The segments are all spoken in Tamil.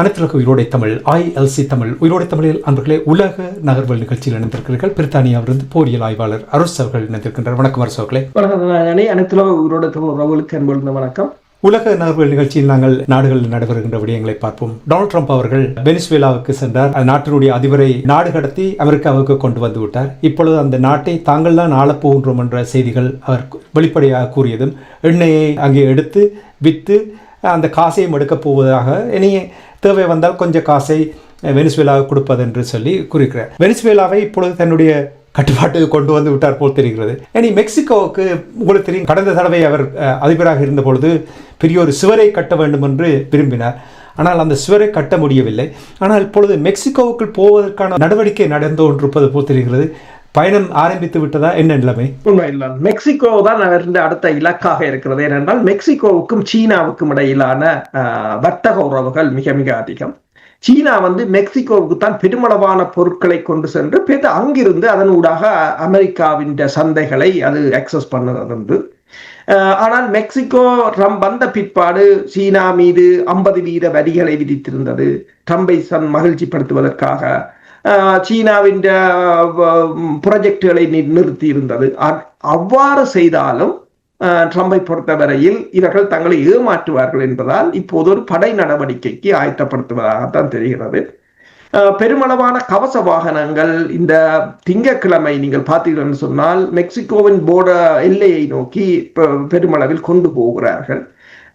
அனைத்துலக உயிரோடை தமிழ் ஐஎல்சி தமிழ் உயிரோடை தமிழில் அன்பர்களே உலக நகர்வல் நிகழ்ச்சியில் இணைந்திருக்கிறீர்கள் பிரித்தானியாவிலிருந்து போரியல் ஆய்வாளர் அரசு அவர்கள் இணைந்திருக்கின்றார். வணக்கம் அரசு அவர்களே. வணக்கம் அனைத்துலக உயிரோட தமிழ் உறவுகளுக்கு அன்பு வணக்கம். உலக நகர்வல் நிகழ்ச்சியில் நாங்கள் நாடுகளில் நடைபெறுகின்ற விடயங்களை பார்ப்போம். டொனால்ட் ட்ரம்ப் அவர்கள் வெனிசுவேலாவுக்கு சென்றார். நாட்டினுடைய அதிபரை நாடு கடத்தி அமெரிக்காவுக்கு கொண்டு வந்து விட்டார். இப்பொழுது அந்த நாட்டை தாங்கள் தான் ஆளப்போகின்றோம் என்ற செய்திகள் அவர் வெளிப்படையாக கூறியதும் எண்ணெயை அங்கே எடுத்து விற்று அந்த காசையும் எடுக்கப் போவதாக இனி தேவை வந்தால் கொஞ்சம் காசை வெனிசுவேலாவுக்கு கொடுப்பதென்று சொல்லி குறிக்கிறார் வெனிசுவேலாவை இப்பொழுது தன்னுடைய கட்டுப்பாட்டுக்கு கொண்டு வந்து விட்டார் போல் தெரிகிறது. இனி மெக்சிகோவுக்கு உங்களுக்கு தெரியும் கடந்த தடவை அவர் அதிபராக இருந்த பொழுது பெரிய ஒரு சுவரை கட்ட வேண்டும் என்று விரும்பினார். ஆனால் அந்த சுவரை கட்ட முடியவில்லை. ஆனால் இப்பொழுது மெக்சிகோவுக்குள் போவதற்கான நடவடிக்கை நடந்து கொண்டிருப்பது போல் தெரிகிறது. பயணம் ஆரம்பித்து விட்டதா என்ன நிலைமை? உண்மை மெக்சிகோ தான் இருந்த அடுத்த இலக்காக இருக்கிறது. ஏனென்றால் மெக்சிகோவுக்கும் சீனாவுக்கும் இடையிலான ஆஹ், வர்த்தக உறவுகள் மிக மிக அதிகம். சீனா வந்து மெக்சிகோவுக்கு தான் பெருமளவான பொருட்களை கொண்டு சென்று பிறகு அங்கிருந்து அதன் ஊடாக அமெரிக்காவின் சந்தைகளை அது அக்சஸ் பண்ணது ஆஹ், ஆனால் மெக்சிகோ ட்ரம்ப் வந்த பிற்பாடு சீனா மீது ஐம்பது வீத வரிகளை விதித்திருந்தது. ட்ரம்பை சன் மகிழ்ச்சிப்படுத்துவதற்காக ஆஹ் சீனாவின் ப்ராஜெக்டுகளை நிறுத்தி இருந்தது அவ்வாறு செய்தாலும் ட்ரம்பை பொறுத்தவரையில் இவர்கள் தங்களை ஏமாற்றுவார்கள் என்பதால் இப்போது ஒரு படை நடவடிக்கைக்கு ஆயத்தப்படுத்துவதாகத்தான் தெரிகிறது பெருமளவான கவச வாகனங்கள் இந்த திங்கக்கிழமை நீங்கள் பார்த்தீர்கள் சொன்னால் மெக்சிகோவின் போர்டர் எல்லையை நோக்கி பெருமளவில் கொண்டு போகிறார்கள்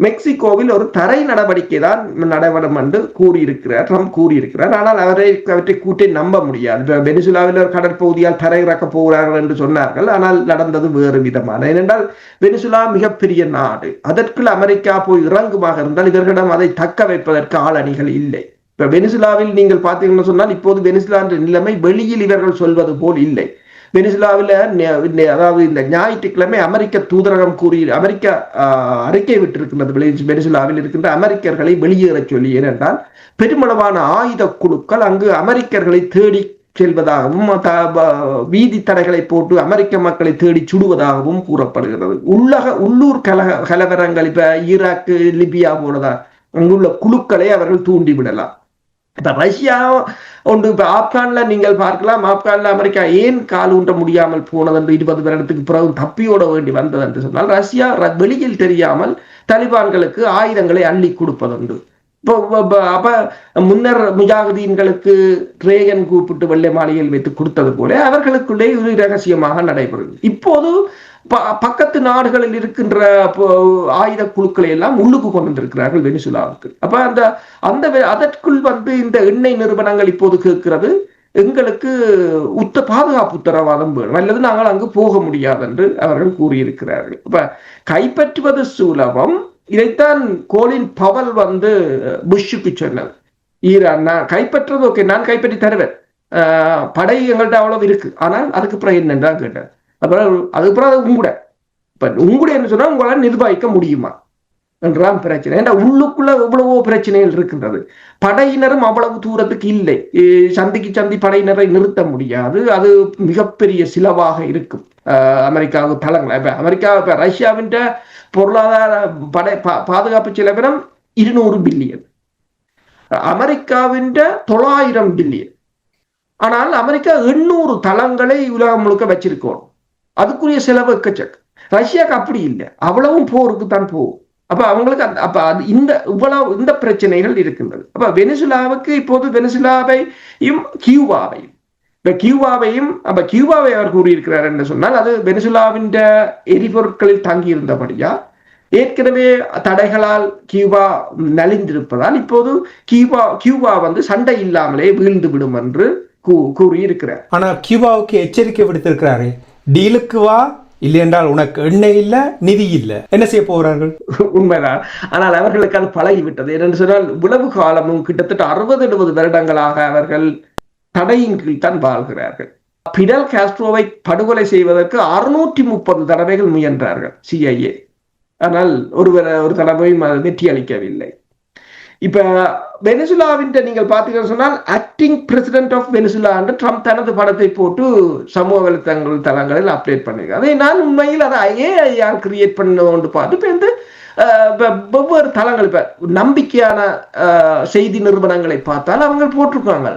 மெக்சிகோவில் ஒரு தரை நடவடிக்கை தான் நடவடும் என்று கூறியிருக்கிறார் ட்ரம்ப் கூறியிருக்கிறார். ஆனால் அவரை அவற்றை கூட்டி நம்ப முடியாது. வெனிசுலாவில் ஒரு கடற்பகுதியால் தரையிறக்க போகிறார்கள் என்று சொன்னார்கள். ஆனால் நடந்தது வேறு விதமான. ஏனென்றால் வெனிசுலா மிகப்பெரிய நாடு. அதற்குள் அமெரிக்கா போய் இறங்குமாக இருந்தால் இவர்களிடம் அதை தக்க வைப்பதற்கு ஆளணிகள் இல்லை. இப்ப வெனிசுலாவில் நீங்கள் பார்த்தீங்கன்னு சொன்னால் இப்போது வெனிசுலா என்ற நிலைமை வெளியில் இவர்கள் சொல்வது போல் இல்லை. வெனிசுலாவில் அதாவது இந்த ஞாயிற்றுக்கிழமை அமெரிக்க தூதரகம் கூறி அமெரிக்க ஆஹ், அறிக்கை விட்டிருக்கின்றது வெனிசுலாவில் இருக்கின்ற அமெரிக்கர்களை வெளியேறச் சொல்லி. ஏனென்றால் பெருமளவான ஆயுத குழுக்கள் அங்கு அமெரிக்கர்களை தேடி செல்வதாகவும் த- ப- வீதி தடைகளை போட்டு அமெரிக்க மக்களை தேடி சுடுவதாகவும் கூறப்படுகிறது. உள்ளக உள்ளூர் கலக கலவரங்கள் இப்ப ஈராக்கு லிபியா போனதா அங்குள்ள குழுக்களை அவர்கள் தூண்டிவிடலாம். இப்ப ரஷ்யா ஒன்று இப்ப ஆப்கான்ல நீங்கள் பார்க்கலாம். ஆப்கான்ல அமெரிக்கா ஏன் கால் ஊன்ற முடியாமல் போனது என்று இருபது வருடத்துக்கு பிறகு தப்பியோட வேண்டி வந்தது என்று சொன்னால் ரஷ்யா வெளியில் தெரியாமல் தலிபான்களுக்கு ஆயுதங்களை அள்ளி கொடுப்பதுண்டு. இப்போ அப்ப முன்னர் முஜாஹுதீன்களுக்கு ரேகன் கூப்பிட்டு வெள்ளை மாளிகையில் வைத்து கொடுத்தது போல அவர்களுக்குள்ளே இது ரகசியமாக நடைபெறுது. இப்போது பக்கத்து நாடுகளில் இருக்கின்ற ஆயுத குழுக்களை எல்லாம் உள்ளுக்கு கொண்டு வந்திருக்கிறார்கள் வெனிசுலாவுக்கு. அப்ப அந்த அந்த அதற்குள் வந்து இந்த எண்ணெய் நிறுவனங்கள் இப்போது கேட்கிறது எங்களுக்கு உத்த பாதுகாப்பு உத்தரவாதம் வேணும். அல்லது நாங்கள் அங்கு போக முடியாது என்று அவர்கள் கூறியிருக்கிறார்கள். இப்ப கைப்பற்றுவது சுலபம். இதைத்தான் கோலின் பவல் வந்து புஷ்ஷுக்கு சொன்னது. ஈரான் நான் கைப்பற்றது ஓகே நான் கைப்பற்றி தருவேன். ஆஹ் படை எங்கள்கிட்ட அவ்வளவு இருக்கு. ஆனால் அதுக்கு பிறகு என்னன்னு கேட்டேன் அப்புறம் அதுக்கப்புறம் அது உங்கூட இப்ப உங்குட என்ன சொன்னா உங்களால் நிர்வகிக்க முடியுமா? என்றான் பிரச்சனை. ஏன்னா உள்ளுக்குள்ள எவ்வளவோ பிரச்சனைகள் இருக்கின்றது. படையினரும் அவ்வளவு தூரத்துக்கு இல்லை. சந்திக்கு சந்தி படையினரை நிறுத்த முடியாது. அது மிகப்பெரிய சிலவாக இருக்கும். ஆஹ் அமெரிக்காவுக்கு தளங்கள். இப்ப அமெரிக்கா இப்ப ரஷ்யாவின் பொருளாதார படை பா- பாதுகாப்பு செலவினம் இருநூறு பில்லியன். அமெரிக்காவின் தொள்ளாயிரம் பில்லியன். ஆனால் அமெரிக்கா எண்ணூறு தளங்களை உலகம் முழுக்க வச்சிருக்கோம். அதுக்குரிய செலவு எக்கச்சக்கு ரஷ்யாவுக்கு அப்படி இல்லை. அவ்வளவும் போருக்கு தான் போகும் அப்ப அவங்களுக்கு அந்த- அப்ப அது இந்த இவ்வளவு இந்த பிரச்சனைகள் இருக்கின்றது. அப்ப வெனிசுலாவுக்கு இப்போது வெனிசுலாவையும் கியூபாவையும். இப்ப கியூபாவையும் அப்ப கியூபாவை அவர் கூறியிருக்கிறார் என்று சொன்னால் அது வெனிசுலாவின் எரிபொருட்களில் தங்கி இருந்தபடியா ஏற்கனவே தடைகளால் கியூபா நலிந்திருப்பதால் இப்போது கியூபா கியூபா வந்து சண்டை இல்லாமலே வீழ்ந்து விடும் என்று கூ- கூறியிருக்கிறார். ஆனா கியூபாவுக்கு எச்சரிக்கை விடுத்திருக்கிறாரே. டீலுக்கு வா இல்லை என்றால் உனக்கு எண்ணெய் இல்லை நிதி இல்லை. என்ன செய்ய போகிறார்கள்? உண்மைதான். ஆனால் அவர்களுக்கு அது பழகிவிட்டது. ஏனென்று சொன்னால் உளவு காலமும் கிட்டத்தட்ட அறுபது எழுபது வருடங்களாக அவர்கள் தடையின் கீழ் தான் வாழ்கிறார்கள். பிடல் காஸ்ட்ரோவை படுகொலை செய்வதற்கு அறுநூற்றி முப்பது தடவைகள் முயன்றார்கள் சிஐஏ ஆனால் ஒருவர் ஒரு தடவையும் அது வெற்றி அளிக்கவில்லை இப்ப வெனிசுலாவின் நீங்கள் பார்த்தீங்கன்னு சொன்னால் ஆக்டிங் பிரசிடென்ட் ஆஃப் வெனிசுலா என்று ட்ரம்ப் தனது படத்தை போட்டு சமூக வலைத்தளங்கள் தளங்களில் அப்டேட் பண்ணிருக்காரு அதை நான் உண்மையில் அதை ஏஐஆர் கிரியேட் பண்ணோன்னு பார்த்து இப்போ வந்து வெவ்வேறு தளங்கள் இப்ப நம்பிக்கையான செய்தி நிறுவனங்களை பார்த்தால் அவங்க போட்டிருக்காங்க.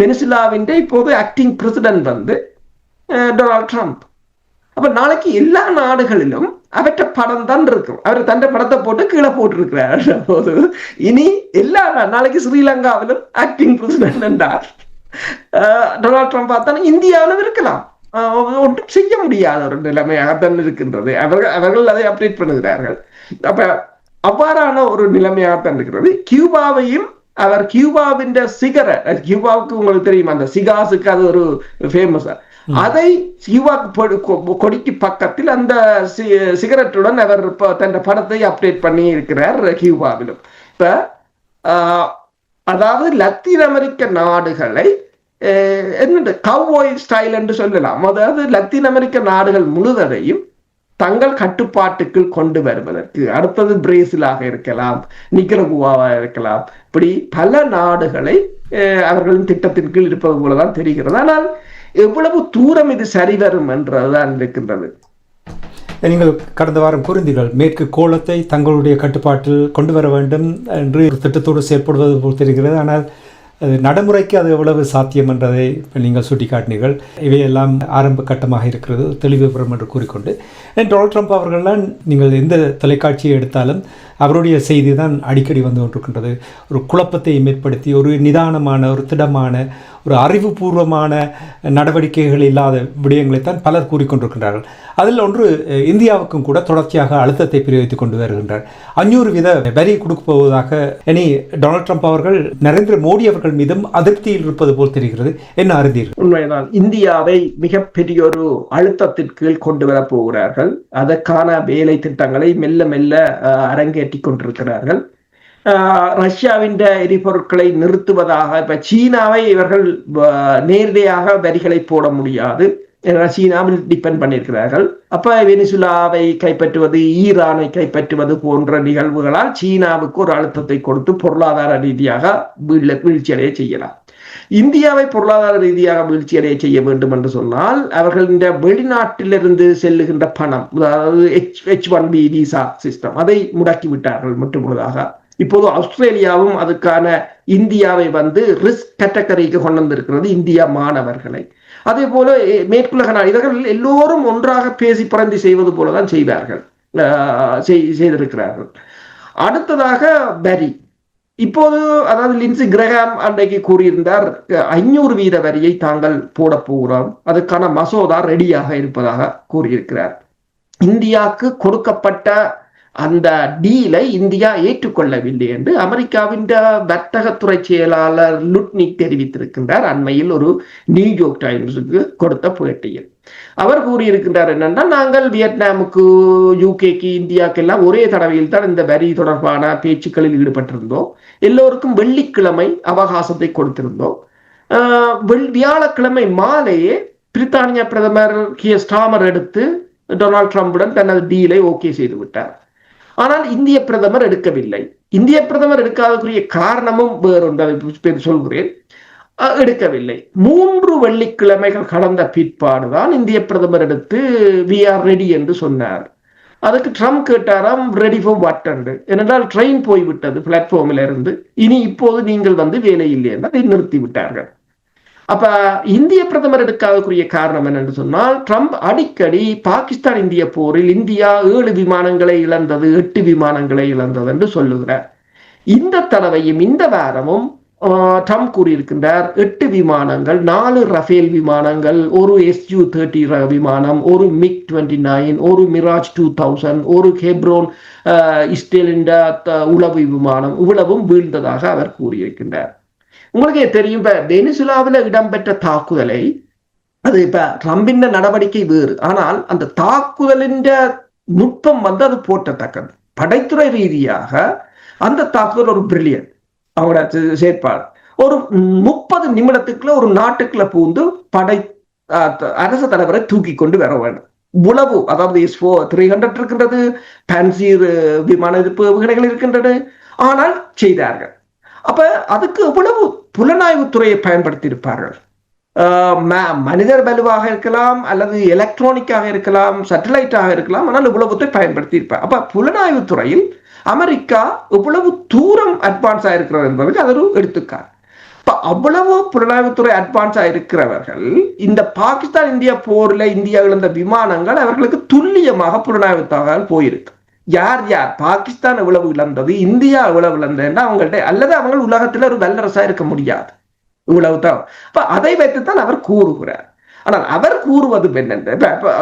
வெனிசுலாவின் இப்போது ஆக்டிங் பிரசிடென்ட் வந்து டொனால்ட் ட்ரம்ப் அப்ப நாளைக்கு எல்லா நாடுகளிலும் அவற்ற படம் தான் இருக்கும். அவர் தன்னை படத்தை போட்டு கீழே போட்டிருக்கிறார். போது இனி எல்லா நாளைக்கு ஸ்ரீலங்காவிலும் ஆக்டிங் பிரசிடென்ட் என்றார். டொனால்ட் ட்ரம்ப் பார்த்தாலும் இந்தியாவிலும் இருக்கலாம். ஒன்றும் செய்ய முடியாத ஒரு நிலைமையாகத்தான் இருக்கின்றது. அவர்கள் அவர்கள் அதை அப்டேட் பண்ணுகிறார்கள். அப்ப அவ்வாறான ஒரு நிலைமையாகத்தான் இருக்கிறது. கியூபாவையும் அவர் கியூபாவின் சிகர கியூபாவுக்கு உங்களுக்கு தெரியும்? அந்த சிகாஸுக்கு அது ஒரு ஃபேமஸ் அதை கியூபாக்கு கொடிக்கு பக்கத்தில் அந்த சிகரெட்டுடன் அவர் தன் படத்தை அப்டேட் பண்ணி இருக்கிறார் கியூபாவிலும் இப்ப அதாவது லத்தீன் அமெரிக்க நாடுகளை அஹ், கவ்வோய் ஸ்டைல் என்று சொல்லலாம். அதாவது லத்தீன் அமெரிக்க நாடுகள் முழுவதையும் தங்கள் கட்டுப்பாட்டுக்குள் கொண்டு வருவதற்கு அடுத்தது பிரேசிலாக இருக்கலாம் நிக்கரகுவாவாக இருக்கலாம். இப்படி பல நாடுகளை அஹ், அவர்களின் திட்டத்தின் கீழ் இருப்பது போலதான் தெரிகிறது. ஆனால் எவ்வளவு தூரம் இது சரி வரும் என்றதுதான் இருக்கின்றது. நீங்கள் கடந்த வாரம் கூறிந்தீர்கள் மேற்கு கோலத்தை தங்களுடைய கட்டுப்பாட்டில் கொண்டு வர வேண்டும் என்று ஒரு திட்டத்தோடு செயற்படுவது போல் தெரிகிறது. ஆனால் அது நடைமுறைக்கு அது எவ்வளவு சாத்தியம் என்றதை நீங்கள் சுட்டிக்காட்டினீர்கள். இவையெல்லாம் ஆரம்ப கட்டமாக இருக்கிறது தெளிவு பெறும் என்று கூறிக்கொண்டு. டொனால்ட் ட்ரம்ப் அவர்கள்லாம் நீங்கள் எந்த தொலைக்காட்சியை எடுத்தாலும் அவருடைய செய்தி தான் அடிக்கடி வந்து கொண்டிருக்கின்றது. ஒரு குழப்பத்தை ஏற்படுத்தி ஒரு நிதானமான ஒரு திடமான ஒரு அறிவுபூர்வமான நடவடிக்கைகள் இல்லாத விடயங்களைத்தான் பலர் கூறிக்கொண்டிருக்கின்றார்கள். அதில் ஒன்று இந்தியாவுக்கும் கூட தொடர்ச்சியாக அழுத்தத்தை பிரயோகித்துக் கொண்டு வருகின்றார். அஞ்சூறு வித வரி கொடுக்க போவதாக இனி டொனால்ட் ட்ரம்ப் அவர்கள் நரேந்திர மோடி அவர்கள் மீதும் அதிருப்தியில் இருப்பது போல் தெரிகிறது. என்ன அறிந்தீர்கள்? உண்மைதான். இந்தியாவை மிகப்பெரிய ஒரு அழுத்தத்தின் கீழ் கொண்டு வர போகிறார்கள். அதற்கான வேலை திட்டங்களை மெல்ல மெல்ல அரங்கேற்றி கொண்டிருக்கிறார்கள். ரஷ்யாவின் எரிபொருட்களை நிறுத்துவதாக இப்ப சீனாவை இவர்கள் நேரடியாக வரிகளை போட முடியாது. சீனாவில் டிபெண்ட் பண்ணியிருக்கிறார்கள். அப்ப வெனிசுலாவை கைப்பற்றுவது ஈரானை கைப்பற்றுவது போன்ற நிகழ்வுகளால் சீனாவுக்கு ஒரு அழுத்தத்தை கொடுத்து பொருளாதார ரீதியாக வீழ்ச்சியடைய செய்யலாம். இந்தியாவை பொருளாதார ரீதியாக வீழ்ச்சியடைய செய்ய வேண்டும் என்று சொன்னால் அவர்களின் வெளிநாட்டிலிருந்து செல்லுகின்ற பணம் அதாவது H H one B visa system அதை முடக்கி விட்டார்கள் முற்றுமுழுதாக. இப்போது ஆஸ்திரேலியாவும் அதுக்கான இந்தியாவை வந்து ரிஸ்க் கேட்டகரிக்கு கொண்டு வந்திருக்கிறது இந்தியா மாணவர்களை. அதே போல மேற்குலக நாடு இவர்கள் எல்லோரும் ஒன்றாக பேசி பறந்து செய்வது போலதான் செய்வார்கள். செய்திருக்கிறார்கள். அடுத்ததாக வரி. இப்போது அதாவது லின்சி கிரகாம் அன்றைக்கு கூறியிருந்தார் ஐநூறு வீத வரியை தாங்கள் போட போகிறோம். அதுக்கான மசோதா ரெடியாக இருப்பதாக கூறியிருக்கிறார். இந்தியாவுக்கு கொடுக்கப்பட்ட அந்த டீலை இந்தியா ஏற்றுக்கொள்ளவில்லை என்று அமெரிக்காவின் வர்த்தகத்துறை செயலாளர் லுட்னிக் தெரிவித்திருக்கின்றார். அண்மையில் ஒரு நியூயோர்க் டைம்ஸுக்கு கொடுத்த பேட்டியில் அவர் கூறியிருக்கின்றார் என்னென்றால் நாங்கள் வியட்நாமுக்கு யூகேக்கு இந்தியாவுக்கு எல்லாம் ஒரே தடவையில் தான் இந்த வரி தொடர்பான பேச்சுக்களில் ஈடுபட்டிருந்தோம். எல்லோருக்கும் வெள்ளிக்கிழமை அவகாசத்தை கொடுத்திருந்தோம். ஆஹ் வெள்- வியாழக்கிழமை மாலையே பிரித்தானிய பிரதமர் கியர் ஸ்டாமர் எடுத்து டொனால்ட் ட்ரம்புடன் தனது டீலை ஓகே செய்து விட்டார். ஆனால் இந்திய பிரதமர் எடுக்கவில்லை. இந்திய பிரதமர் எடுக்காதக்குரிய காரணமும் வேறொன்று சொல்கிறேன். எடுக்கவில்லை. மூன்று வெள்ளிக்கிழமைகள் கடந்த பிற்பாடுதான் இந்திய பிரதமர் எடுத்து வி ஆர் ரெடி என்று சொன்னார். அதுக்கு ட்ரம்ப் கேட்டாராம் ரெடி ஃபார் வாட் என்று. ஏனென்றால் ட்ரெயின் போய்விட்டது பிளாட்ஃபார்மில் இருந்து இனி இப்போது நீங்கள் வந்து வேலை இல்லை என்று அதை நிறுத்தி விட்டார்கள் அப்ப இந்திய பிரதமர் எடுக்காதக்குரிய காரணம் என்னன்னு சொன்னால் ட்ரம்ப் அடிக்கடி பாகிஸ்தான் இந்திய போரில் இந்தியா ஏழு விமானங்களை இழந்தது எட்டு விமானங்களை இழந்தது என்று சொல்லுகிறார். இந்த தடவையும் இந்த வாரமும் ட்ரம்ப் கூறியிருக்கின்றார் எட்டு விமானங்கள் நாலு ரஃபேல் விமானங்கள் ஒரு எஸ்யூ தேர்ட்டி விமானம் ஒரு மிக் டுவெண்ட்டி நைன் ஒரு மிராஜ் டூ தௌசண்ட் ஒரு ஹெப்ரோன் இஸ்ரேலின் த- உளவு விமானம் இவ்வளவும் வீழ்ந்ததாக அவர் கூறியிருக்கின்றார். உங்களுக்கே தெரியும் இப்ப வெனிசுலாவில் இடம்பெற்ற தாக்குதலை அது இப்ப ட்ரம்பின் நடவடிக்கை வேறு. ஆனால் அந்த தாக்குதலின் நுட்பம் வந்து அது போட்டத்தக்கது படைத்துறை ரீதியாக அந்த தாக்குதல் ஒரு பிரில்லியன் அவங்களோட செயற்பாடு. ஒரு முப்பது நிமிடத்துக்குள்ள ஒரு நாட்டுக்குள்ள பூந்து படை அஹ், அரச தலைவரை தூக்கி கொண்டு வர வேண்டும். உளவு அதாவது எஸ் ஃபோ த்ரீ ஹண்ட்ரட் இருக்கின்றது பேன்சீர் விமான எதிர்ப்பு ஏவுகணைகள் இருக்கின்றது. ஆனால் செய்தார்கள். அப்ப அதுக்கு எவ்வளவு புலனாய்வு துறையை பயன்படுத்தி இருப்பார்கள் ஆஹ் மனிதர் வலுவாக இருக்கலாம் அல்லது எலக்ட்ரானிக்காக இருக்கலாம் சேட்டலைட்டாக இருக்கலாம் ஆனால் இவ்வளவுத்தை பயன்படுத்தி இருப்பார் அப்ப புலனாய்வு துறையில் அமெரிக்கா இவ்வளவு தூரம் அட்வான்ஸ் ஆயிருக்கிறது என்பதற்கு அது ஒரு எடுத்துக்கார் இப்ப அவ்வளவு புலனாய்வுத்துறை அட்வான்ஸ் இருக்கிறவர்கள் இந்த பாகிஸ்தான் இந்தியா போர்ல இந்தியா இழந்த விமானங்கள் அவர்களுக்கு துல்லியமாக புலனாய்வு தகவல் போயிருக்கு. யார் யார்? பாகிஸ்தான் எவ்வளவு இழந்தது? இந்தியா எவ்வளவு இழந்ததுன்னா அவங்கள்ட்ட அல்லது அவங்க உலகத்துல ஒரு வல்லரசா இருக்க முடியாது. இவ்வளவு தான் அப்ப அதை வைத்துத்தான் அவர் கூறுகிறார். ஆனால் அவர் கூறுவது என்னென்று?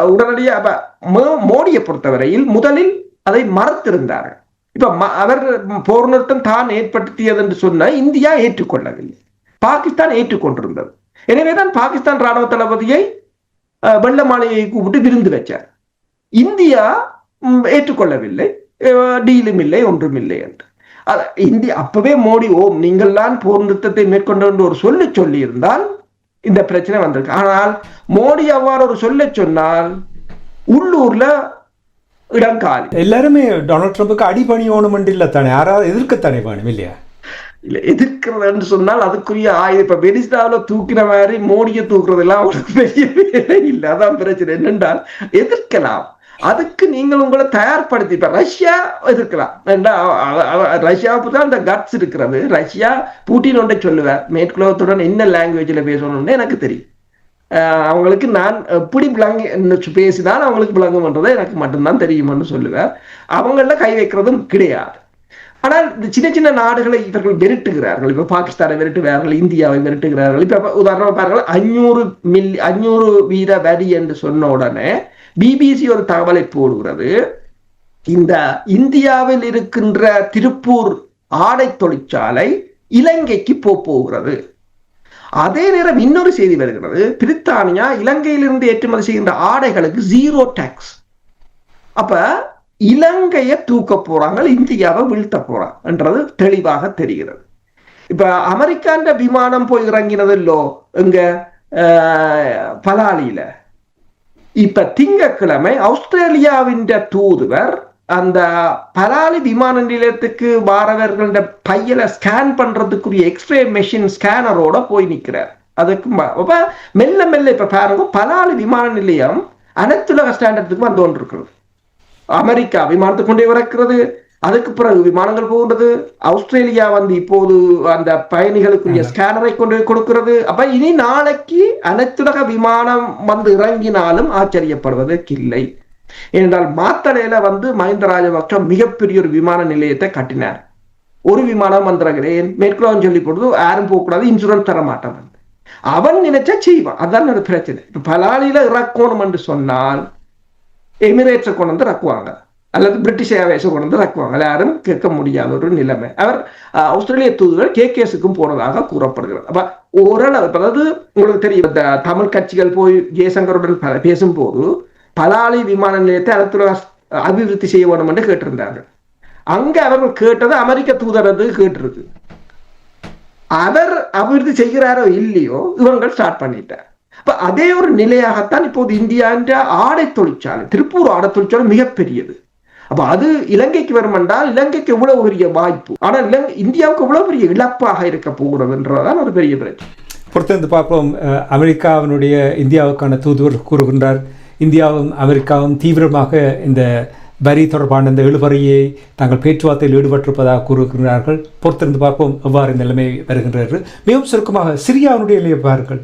உடனடியாக மோ- மோடியை பொறுத்தவரையில் முதலில் அதை மறுத்திருந்தார்கள். இப்ப ம- அவர் போர் நிறுத்தம் தான் ஏற்படுத்தியது என்று சொன்ன இந்தியா ஏற்றுக்கொள்ளவில்லை. பாகிஸ்தான் ஏற்றுக்கொண்டிருந்தது. எனவேதான் பாகிஸ்தான் ராணுவ தளபதியை வெள்ள மாளிகையை கூப்பிட்டு விருந்து வச்சார். இந்தியா ஏற்றுக்கொள்ளவில்லை. டீலும் இல்லை ஒன்றும் இல்லை என்று. அது இந்தியா அப்பவே மோடி ஓம் நீங்கள் தான் போர் நிறுத்தத்தை மேற்கொண்டு என்று ஒரு சொல்லி சொல்லி இருந்தால் இந்த பிரச்சனை வந்திருக்கு. ஆனால் மோடி அவ்வாறு ஒரு சொல்ல சொன்னால் உள்ளூர்ல இடம் காலி. எல்லாருமே டொனால்ட் ட்ரம்புக்கு அடிபணியோணும் இல்லை தானே? யாராவது எதிர்க்கத்தானே வேணும் இல்லையா? இல்ல எதிர்க்கிறது என்று சொன்னால் அதுக்குரிய ஆயுதம். இப்ப வெனிஸ்டாவில தூக்கின மாதிரி மோடியை தூக்குறது எல்லாம் அவங்களுக்கு பெரிய வேலை இல்லை. அதான் பிரச்சனை. என்னென்றால் எதிர்க்கலாம். அதுக்கு நீங்கள் உங்களை தயார்படுத்தி இப்ப ரஷ்யா எதிர்க்கலாம். ரஷ்யாவுக்கு தான் அந்த கட்ஸ் இருக்கிறது. ரஷ்யா பூட்டின் ஒன்றை சொல்லுவார். மேற்குலகத்துடன் என்ன லாங்குவேஜில் பேசணும்னு எனக்கு தெரியும். அவங்களுக்கு நான் எப்படி விளங்கி பேசினால் அவங்களுக்கு விளங்கும்ன்றதை எனக்கு மட்டும்தான் தெரியும்னு சொல்லுவேன் அவங்கள கை வைக்கிறதும் கிடையாது. ஆனால் இந்த சின்ன சின்ன நாடுகளை இவர்கள் விரட்டுகிறார்கள் இப்ப பாகிஸ்தானை விரட்டுகிறார்கள் இந்தியாவை விரட்டுகிறார்கள் இப்ப உதாரணமா பாருங்கள் அஞ்சூறு மில்லி அஞ்சூறு வீத வரி என்று சொன்ன உடனே பிபிசி ஒரு தகவலை போடுகிறது. இந்த இந்தியாவில் இருக்கின்ற திருப்பூர் ஆடை தொழிற்சாலை இலங்கைக்கு போகிறது. அதே நேரம் இன்னொரு செய்தி வருகிறது. பிரித்தானியா இலங்கையிலிருந்து ஏற்றுமதி செய்கின்ற ஆடைகளுக்கு ஜீரோ டாக்ஸ் அப்ப இலங்கையை தூக்க போறாங்க இந்தியாவை வீழ்த்த போறாங்கன்றது தெளிவாக தெரிகிறது. இப்ப அமெரிக்கான்ற விமானம் போய் இறங்கினது இல்லோ இங்க பலாலியில. இப்ப திங்கட்கிழமை ஆஸ்திரேலியாவின் தூதுவர் அந்த பலாலி விமான நிலையத்துக்கு வாரவர்கள பையில ஸ்கேன் பண்றதுக்குரிய எக்ஸ்ரே மெஷின் ஸ்கேனரோட போய் நிக்கிறார். அதுக்கு மெல்ல மெல்ல இப்ப பாருங்க பலாலி விமான நிலையம் அனைத்துலக ஸ்டாண்டர்டுக்கு வந்து கொண்டிருக்கிறது. அமெரிக்கா விமானத்தை கொண்டே இறக்கிறது அதுக்கு பிறகு விமானங்கள் போகின்றது ஆஸ்திரேலியா வந்து இப்போது அந்த பயணிகளுக்குரிய ஸ்கேனரை கொண்டு கொடுக்கிறது. அப்ப இனி நாளைக்கு அனைத்துலக விமானம் வந்து இறங்கினாலும் ஆச்சரியப்படுவதற்கு இல்லை ஏனென்றால் மாத்தளையில வந்து மஹிந்த ராஜபக்ஷ மிகப்பெரிய ஒரு விமான நிலையத்தை கட்டினார். ஒரு விமானம் வந்துறகிறேன் மேற்குலகம் சொல்லி போடுது யாரும் போகக்கூடாது இன்சூரன்ஸ் தர மாட்டான். அவன் நினைச்சா செய்வான். அதான் ஒரு பிரச்சனை. இப்ப பலாலியில இறக்கணும் என்று சொன்னால் எமிரேட்ஸை கொண்டு வந்து இறக்குவாங்க. அல்லது பிரிட்டிஷ் ஏர்வேஸை கொண்டு வந்து இறக்குவாங்க. யாரும் கேட்க முடியாத ஒரு நிலைமை. அவர் ஆஸ்திரேலிய தூதுவர் கே. கேஸுக்கும் போனதாக கூறப்படுகிறது. அப்ப ஓரளவு அதாவது உங்களுக்கு தெரியும் இந்த தமிழ் கட்சிகள் போய் ஜெயசங்கருடன் பேசும்போது பலாலி விமான நிலையத்தை அனைத்துலக அபிவிருத்தி செய்ய வேண்டும் என்று கேட்டிருந்தார்கள். அங்க அவர்கள் கேட்டது அமெரிக்க தூதரது கேட்டிருக்கு. அவர் அபிவிருத்தி செய்கிறாரோ இல்லையோ இவங்கள் ஸ்டார்ட் பண்ணிட்டார். இப்ப அதே ஒரு நிலையாகத்தான் இப்போது இந்தியான்ற ஆடை தொழிற்சாலை திருப்பூர் ஆடை தொழிற்சாலை மிகப்பெரியது. அப்ப அது இலங்கைக்கு வரும் என்றால் இலங்கைக்கு எவ்வளவு பெரிய வாய்ப்பு? ஆனால் இலங்கை இந்தியாவுக்கு எவ்வளவு பெரிய இழப்பாக இருக்க போகிறதுன்றதுதான் ஒரு பெரிய பிரச்சனை. பொறுத்திருந்து பார்ப்போம். அஹ், அமெரிக்காவினுடைய இந்தியாவுக்கான தூதுவர் கூறுகின்றார் இந்தியாவும் அமெரிக்காவும் தீவிரமாக இந்த வரி தொடர்பான இந்த இழுபறியை தாங்கள் பேச்சுவார்த்தையில் ஈடுபட்டிருப்பதாக கூறுகிறார்கள் பொறுத்திருந்து பார்ப்போம் எவ்வாறு நிலைமை வருகின்றது. மிகவும் சுருக்கமாக சிரியாவினுடைய நிலையை பாருங்கள்.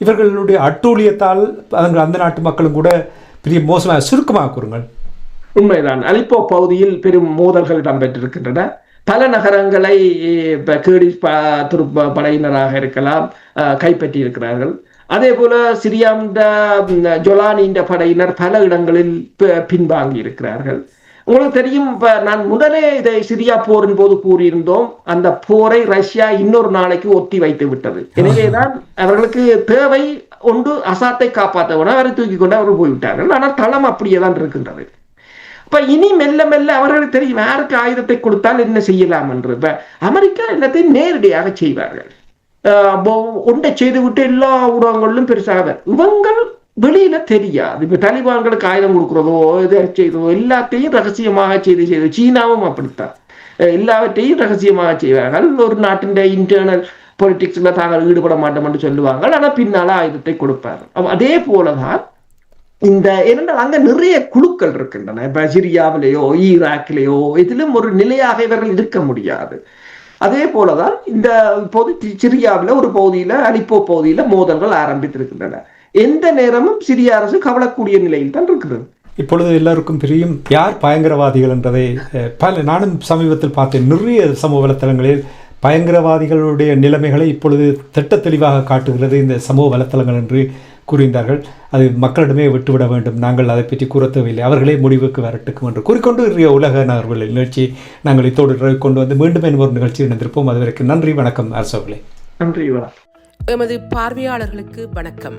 இவர்களுடைய அட்டூழியத்தால் அவர்கள் அந்த நாட்டு மக்களும் கூட பெரிய மோசமாக சுருக்கமாக கூறுங்கள். உண்மைதான். அலிப்போ பகுதியில் பெரும் மோதல்கள் இடம்பெற்றிருக்கின்றன. பல நகரங்களை கேடி படையினராக இருக்கலாம் அஹ், கைப்பற்றி இருக்கிறார்கள் அதே போல சிரியாண்ட ஜொலானின்ற படையினர் பல இடங்களில் பின்வாங்கி இருக்கிறார்கள் உங்களுக்கு தெரியும் இப்ப நான் முதலே இதை சிரியா போரின் போது கூறியிருந்தோம். அந்த போரை ரஷ்யா இன்னொரு நாளைக்கு ஒத்தி வைத்து விட்டது. எனவேதான் அவர்களுக்கு தேவை ஒன்று அசாத்தை காப்பாற்ற அவரை தூக்கி கொண்டு அவர் போய்விட்டார்கள். ஆனால் தளம் அப்படியே தான் இருக்கின்றது. இப்ப இனி மெல்ல மெல்ல அவர்களுக்கு தெரியும் யாருக்கு ஆயுதத்தை கொடுத்தால் என்ன செய்யலாம் என்று. இப்ப அமெரிக்கா எல்லாத்தையும் நேரடியாக செய்வார்கள். ஆஹ் ஒன்றை செய்துவிட்டு எல்லா ஊடகங்களிலும் பெருசாக இவங்கள் வெளியில தெரியாது. இப்ப தலிபான்களுக்கு ஆயுதம் கொடுக்கிறதோ இதை செய்ததோ எல்லாத்தையும் ரகசியமாக செய்து செய்து சீனாவும் அப்படித்தான். எல்லாவற்றையும் ரகசியமாக செய்வார்கள். ஒரு நாட்டின் இன்டர்னல் பொலிட்டிக்ஸ்ல தாங்கள் ஈடுபட மாட்டோம் என்று சொல்லுவாங்க ஆனா பின்னால ஆயுதத்தை கொடுப்பார் அதே போலதான் இந்த ஏனென்றால் அங்க நிறைய குழுக்கள் இருக்கின்றன. இப்ப சிரியாவிலேயோ ஈராக்கிலேயோ இதிலும் ஒரு நிலையாக இவர்கள் இருக்க முடியாது. அதே போலதான் இந்த இப்போது சிரியாவில ஒரு பகுதியில அலிப்போ பகுதியில மோதல்கள் ஆரம்பித்திருக்கின்றன. எந்த நேரமும் சிரிய அரசு கவலக்கூடிய நிலையில் தான் இருக்கிறது. இப்பொழுது எல்லாருக்கும் தெரியும் யார் பயங்கரவாதிகள் என்றதை பல நானும் சமீபத்தில் பார்த்தேன். நிறைய சமூக வலைத்தளங்களில் பயங்கரவாதிகளுடைய நிலைமைகளை இப்பொழுது திட்ட தெளிவாக காட்டுகிறது இந்த சமூக வலைத்தளங்கள் என்று கூறியிருந்தார்கள். அது மக்களிடமே விட்டுவிட வேண்டும். நாங்கள் அதை பற்றி கூற தேவையில்லை. அவர்களே முடிவுக்கு வரட்டுக்கும் என்று கூறிக்கொண்டு இன்றைய உலக நகர்வுகள் நிகழ்ச்சி நாங்கள் இத்தோடு கொண்டு வந்து மீண்டும் ஒரு நிகழ்ச்சி இணைந்திருப்போம். அதுவரைக்கும் நன்றி வணக்கம் அரசவர்களே. நன்றி வணக்கம். எமது பார்வையாளர்களுக்கு வணக்கம்.